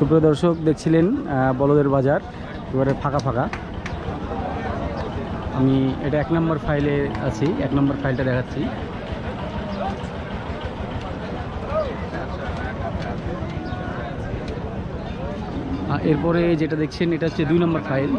সুপ্রিয় দর্শক, দেখছিলেন বলদের বাজার, এবারে ফাঁকা ফাঁকা। আমি এটা এক নম্বর ফাইলে আছি, এক নম্বর ফাইলটা দেখাচ্ছি। এরপরে যেটা দেখছেন, এটা হচ্ছে দুই নম্বর ফাইল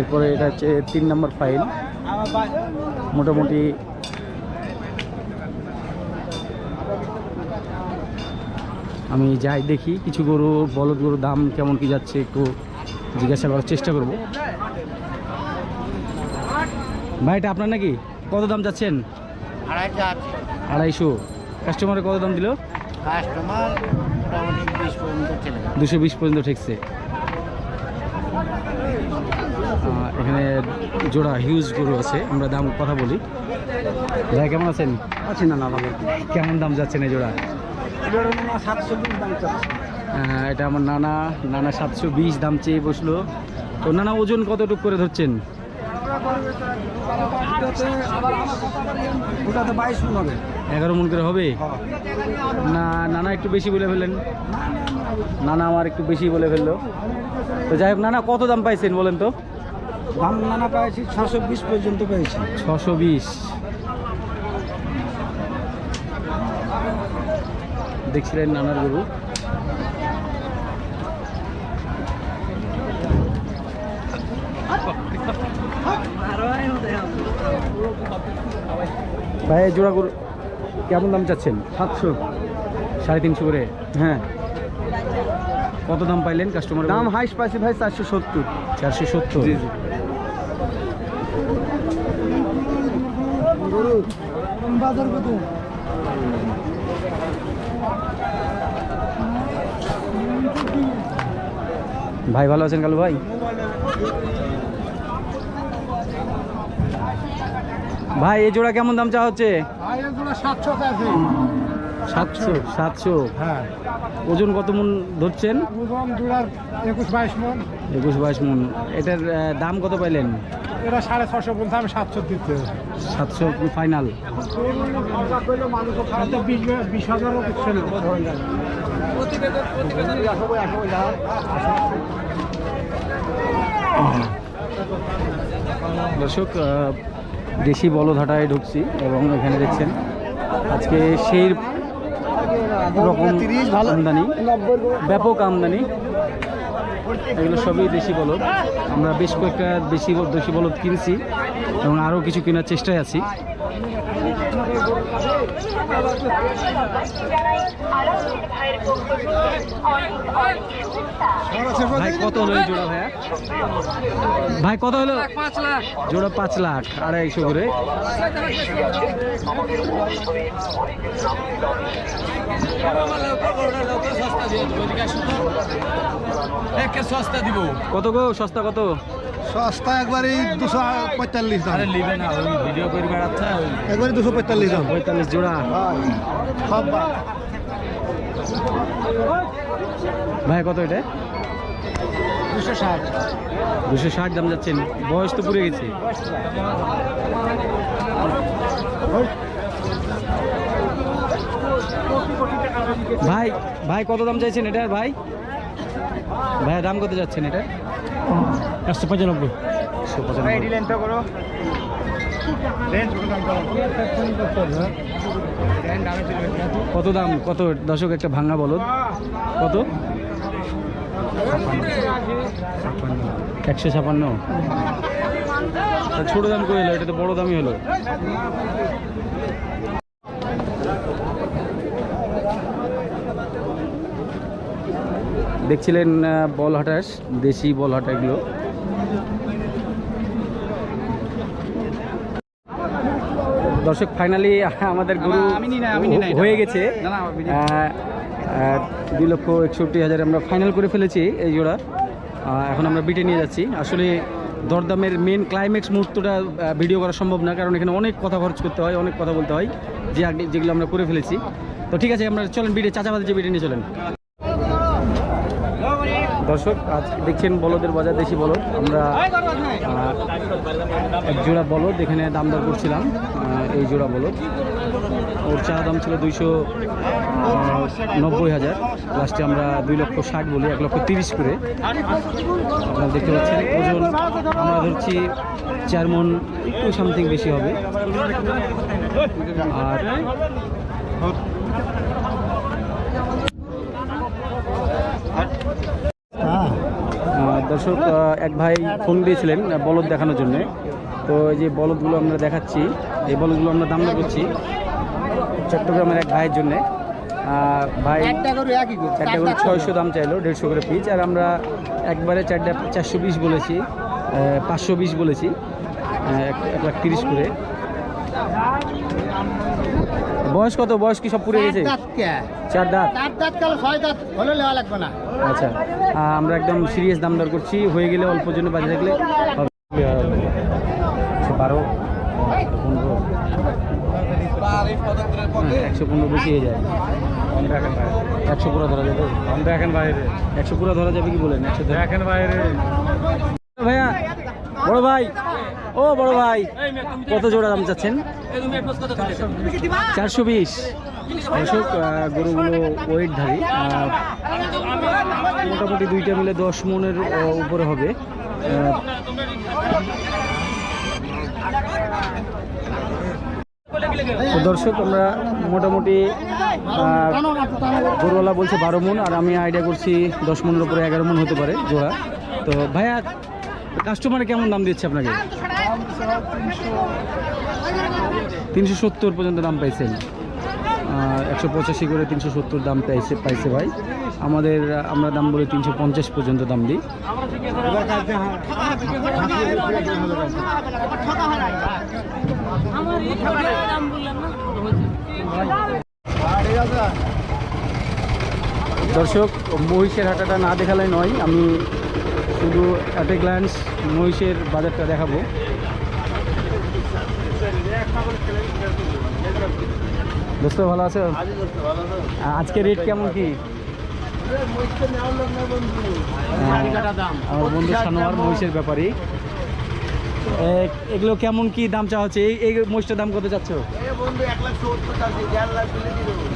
এরপরে এটা হচ্ছে তিন নম্বর ফাইল মোটামুটি আমি যাই দেখি কিছু গরু বলদ গরুর দাম কেমন কি যাচ্ছে একটু জিজ্ঞাসা করার চেষ্টা করব। ভাই এটা আপনার নাকি? কত দাম যাচ্ছেন? আড়াইশো কাস্টমারে কত দাম দিল? দুশো বিশ পর্যন্ত ঠেকছে। এখানে জোড়া হিউজ গরু আছে আমরা দাম কথা বলি। ভাই কেমন আছেন? আছে না ভালো কেমন দাম যাচ্ছেন এই জোড়া? এটা আমার নানা নানা সাতশো বিশ দাম চেয়ে বসল। তো নানা ওজন কতটুকু করে ধরছেন? এগারো মন করে হবে? না নানা একটু বেশি বলে ফেললেন। নানা আমার একটু বেশি বলে ফেলল। তো যাই হোক নানা কত দাম পাইছেন বলেন তো? দাম নানা পেয়েছি ছশো বিশ পর্যন্ত পেয়েছি ছশো বিশ। দেখছিলেন নানার গরু। ভাই জোড়া গরু কেমন দাম চাচ্ছেন? সাতশো। সাড়ে তিনশো করে। হ্যাঁ। কত দাম পাইলেন কাস্টমার দাম হাইস পাইছি ভাই চারশো সত্তর। চারশো সত্তর? জি জি। বাজার কত? ভাই ভালো আছেন কালু ভাই? ভাই এই জোড়া কেমন দাম চা হচ্ছে? সাতশো সাতশো হ্যাঁ। ওজন কত মন ধরছেন? ওজন জোড়ার একুশ বাইশ মন। একুশ বাইশ মন। এটার দাম কত পাইলেন? এটা সাড়ে ছশো বলতে আমি সাতশো দিতে। সাতশো ফাইনাল। বিশ বিশ হাজারও দিচ্ছে না দর্শক দেশি বলধাটায় ঢুকছি এবং এখানে দেখছেন আজকে সেই রকম আমদানি, ব্যাপক আমদানি। এগুলো সবই দেশি বলদ। আমরা বেশ কয়েকটা বল- দেশি বলদ কিনছি এবং আরও কিছু কেনার চেষ্টায় আছি। ভাই, কত হলো ভাই, কত হলো? জোড়া পাঁচ লাখ, আড়াইশো করে। কত গো? সস্তা কত? সস্তা একবারে দুশো পঁয়তাল্লিশ দাম। আরে না ভিডিও করে বেড়াচ্ছে একবারে দুশো পঁয়তাল্লিশ দাম। পঁয়তাল্লিশ জোড়া। সব ভাই কত এটা? দুশো ষাট। দুশো ষাট দাম যাচ্ছেন বয়স তো পুড়ে গেছে। ভাই ভাই কত দাম চাইছেন এটার ভাই? ভাই দাম কত যাচ্ছেন এটা একশো পঁচানব্বই। একশো পঁচানব্বই। কত দাম কত দশক একটা ভাঙা বলদ। কত? একশো ছাপান্ন। তা ছোট দাম করে এলো এটা তো বড় দামই হলো। দেখছিলেন বল হাটাস দেশি বল হাটা এগুলো। দর্শক ফাইনালি আমাদের গরু। হয়ে গেছে। দুই লক্ষ একষট্টি হাজার আমরা ফাইনাল করে ফেলেছি এই জোড়া। এখন আমরা বিটে নিয়ে যাচ্ছি। আসলে দরদামের মেন ক্লাইম্যাক্স মুহূর্তটা ভিডিও করা সম্ভব না কারণ এখানে অনেক কথা খরচ করতে হয় অনেক কথা বলতে হয় যে যেগুলো আমরা করে ফেলেছি। তো ঠিক আছে আমরা চলেন বিটে চাচাবাদের যে বিটে নিয়ে চলেন। দর্শক, আজ দেখছেন বলদের বাজার, দেশি বলদ। আমরা এক জোড়া বলদ, এখানে দাম দর করছিলাম এই জোড়া বলদ। ওর চা দাম ছিল দুইশো নব্বই হাজার। লাস্টে আমরা দুই লক্ষ ষাট বলি, এক লক্ষ তিরিশ করে। আপনারা দেখতে পাচ্ছেন, ওজন আমরা ধরছি চার মন একটু সামথিং বেশি হবে। আর দর্শক এক ভাই ফোন দিয়েছিলেন বলদ দেখানোর জন্য। তো এই যে বলদগুলো আমরা দেখাচ্ছি এই বলদগুলো আমরা দাম করছি চট্টগ্রামের এক ভাইয়ের জন্য। ভাই একটা করে। ছয়শো দাম চাইলো দেড়শো করে পিচ আর আমরা একবারে চারটে চারশো বিশ বলেছি পাঁচশো বিশ বলেছি এক লাখ তিরিশ করে। বয়স কত? বয়স কি সব পুড়ে গেছে? চার দাঁত? চার দাঁত কালে ছয় দাঁত হলে নেওয়া লাগবে না। আচ্ছা আমরা একদম সিরিয়াস দাম দর করছি। হয়ে গেলে অল্প জন্য বাজে থাকলে একশো বারো পনেরো। হ্যাঁ, একশো পনেরো বেশি হয়ে যায়। একশো পুরো ধরা যাবে। আমরা এখন বাইরে। একশো পুরো ধরা যাবে কি বলেন? একশো ধরা- দেখেন বাইরে। ভাইয়া বড় ভাই। ও বড় ভাই। কত জোড়া দাম চাচ্ছেন? চারশো বিশ। দর্শক গরুগুলো ওয়েটধারী আহ, মোটামুটি দুইটা মিলে দশ মনের উপরে হবে। দর্শক আমরা মোটামুটি গরুওয়ালা বলছে বারো মন আর আমি আইডিয়া করছি দশ মনের উপরে এগারো মন হতে পারে জোড়া। তো ভাইয়া কাস্টমারে কেমন দাম দিচ্ছে আপনাকে? তিনশো সত্তর পর্যন্ত দাম পাইছেন। একশো পঁচাশি করে তিনশো সত্তর দাম পাইছে পাইছে ভাই। আমাদের, আমরা দাম বলি তিনশো পঞ্চাশ পর্যন্ত দাম দিই। দর্শক, মহিষের হাটাটা না দেখালে নয়। আমি শুধু অ্যাট এ গ্ল্যান্স মহিষের বাজারটা দেখাবো। দোস্ত, ভালো আছে? আজকে রেট কেমন কি? আমার বন্ধু সানোয়ার মহিষের ব্যাপারই এগুলো কেমন কি দাম চাওয়া হচ্ছে? এই এই মহিষটার দাম কত চাচ্ছ?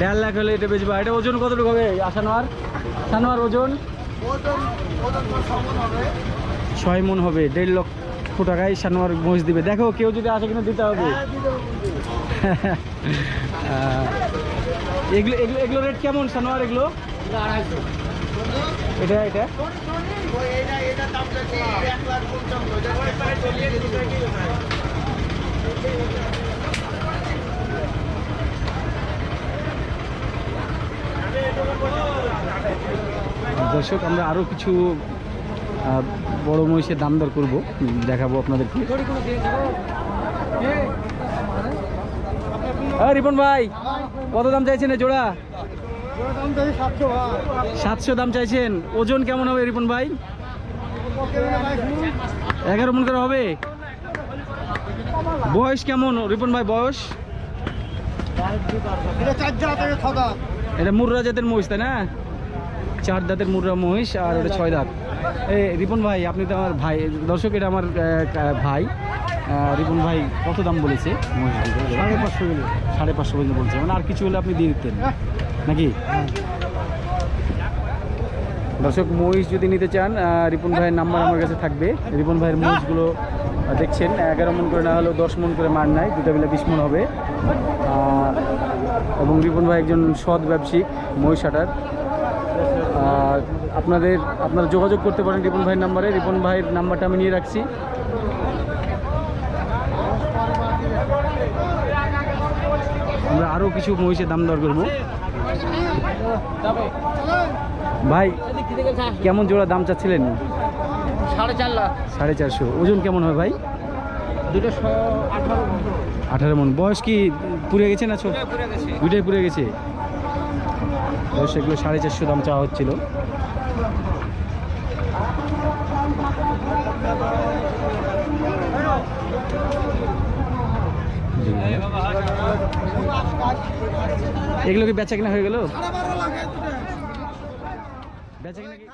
দেড় লাখ হলে এটা বেচবা। এটা ওজন কতটুকু হবে? আসানোয়ার সানোয়ার ওজন? ছয় মন হবে দেড় লক্ষ টাকায় সানোয়ার মহিষ দিবে। দেখো কেউ যদি আসে কিনা দিতে হবে। এগুলো এগুলো এগুলো রেট কেমন সানোয়ার এগুলো? এটা এটা দর্শক আমরা আরও কিছু বড় মহিষের দাম দর করব। দেখাবো আপনাদেরকে। রিপন ভাই কত দাম চাইছেন জোড়া? সাতশো দাম চাইছেন। ওজন কেমন হবে রিপন ভাই? এগারো মন করে হবে? বয়স কেমন রিপন ভাই বয়স? এটা মুর্রা জাতের মহিষ তাই না? চার দাঁতের মুর্রা মহিষ আর ওটা ছয় দাঁত। এই রিপন ভাই আপনি তো আমার ভাই দর্শক এটা আমার ভাই। রিপন ভাই কত দাম বলেছে? সাড়ে পাঁচশো সাড়ে পাঁচশো পর্যন্ত বলছে। মানে আর কিছু হলে আপনি দিয়ে দিতেন। নাকি? দর্শক মহিষ যদি নিতে চান রিপন ভাইয়ের নাম্বার আমার কাছে থাকবে। রিপন ভাইয়ের মহিষগুলো দেখছেন এগারো মন করে না হলেও দশ মন করে মার নাই দুটো বেলা বিশ মন হবে। এবং রিপন ভাই একজন সৎ ব্যবসায়িক মহিষ হাটার। আর আপনাদের আপনারা যোগাযোগ করতে পারেন রিপন ভাইয়ের নাম্বারে। রিপন ভাইয়ের নাম্বারটা আমি নিয়ে রাখছি। আমরা আরও কিছু মহিষের দাম দর করব। ভাই কেমন জোড়া দাম চাচ্ছিলেন? সাড়ে চার লাখ। সাড়ে চারশো। ওজন কেমন হয় ভাই? দুটো আঠারো মন। বয়স কি পুড়ে গেছে না ছোট? দুইটাই পুড়ে গেছে। বয়স এগুলো সাড়ে চারশো দাম চাওয়া হচ্ছিল। এগুলো কি বেচা কিনা হয়ে গেল? বেচা কিনা কি